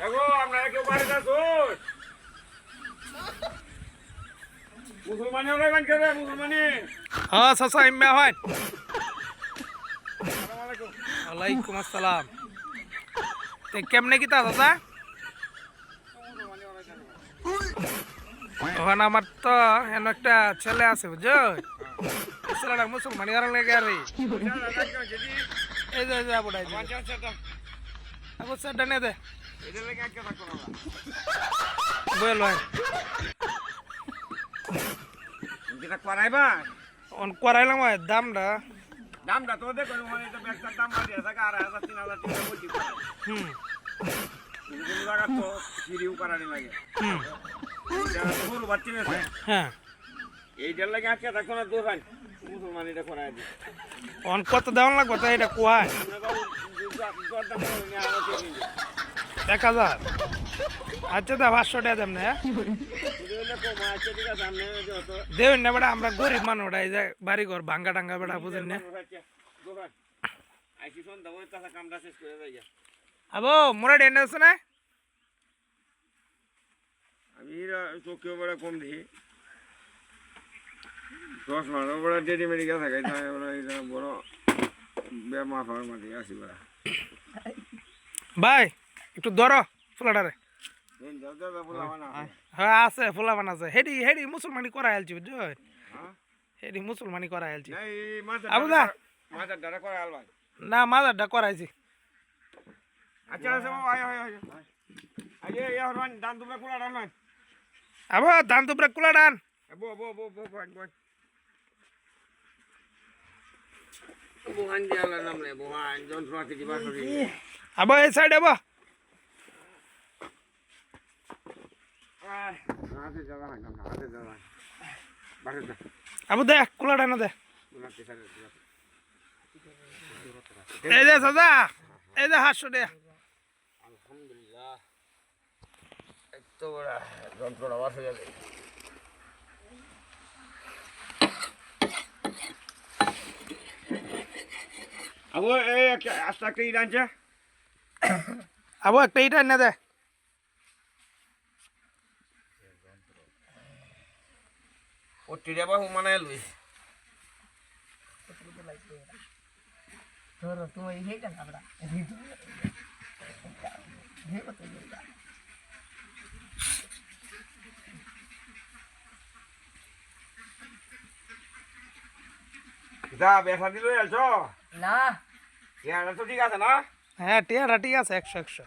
দেখো আপনারা কেউ বাড়িতে আসুন মুসলমানি হলে গান করবে মুসলমানি হ্যাঁ চাচা ইম্মা হয়। আসসালামু আলাইকুম ওয়ালাইকুম আসসালাম। তে কেমনে কি তা চাচা ওখানে আমার তো এন একটা ছেলে আছে বুঝছ? এই ছেলেটা মুসলমানি করার লেগে আর এই এই যে এই যে আবুটাই আবু স্যারটা নে দে। বল যেটা করাইবা? অন করাইলাম দামটা। দামটা তো দেখো মানে এটা ব্যাগটার দাম বাড়ি আছে আড়াই হাজার তিন হাজার টাকা বলছি। হুম। জায়গা তো সিঁড়িও করানি লাগে। হুম। এটা তো গরু বাচ্চা মেয়েছে হ্যাঁ। এইটার লাগে আজকে দেখো না দোকান মুসলমানিটা করাই দিই অন কত দেওয়ান লাগবে তাই এটা কুয়ায়? এক হাজার। আচ্ছা দা পাঁচশো টাকা দেন না যত দেবেন না বেটা আমরা গরিব মানুষ এই যে বাড়ি ঘর ভাঙ্গা টাঙ্গা বেটা বুঝেন না? আবো মোরা ডেন্ডে আছে না আমি চোখেও বড় কম দেখি। দশ মাসও বড় ডেডি মেডিকেল থাকে তাই বড় এটা বেমা ফার মাটি আসি বড়। ভাই একটু ধরো ফুলাটারে। হ্যাঁ আছে ফুলা বানাছে হেডি হেডি মুসলমানি করা হেলছি বুঝছ? হ্যাঁ? হেডি মুসলমানি করা হেলছি আবুদা। না মাজারটা করাইছি। আবো ধান তো কুলা ডান আবো এই সাইড আবো। হাতে যাওয়া হয় না যা আবু দে দে সারে এই যে এই যে হাতশো দে আলহামদুলিল্লাহ এত বড় যন্ত্রটা বাস হয়ে যাবে আবু এই আস্তে একটা ইট আনছে। আবো একটা ইটা এনে দে। ওটি যাবা মানে লুই ধরো তোমার এইটা আমরা যা বেসা দিল আলছো না ইয়াটা তো ঠিক আছে না হ্যাঁ টিয়াটা ঠিক আছে একশো একশো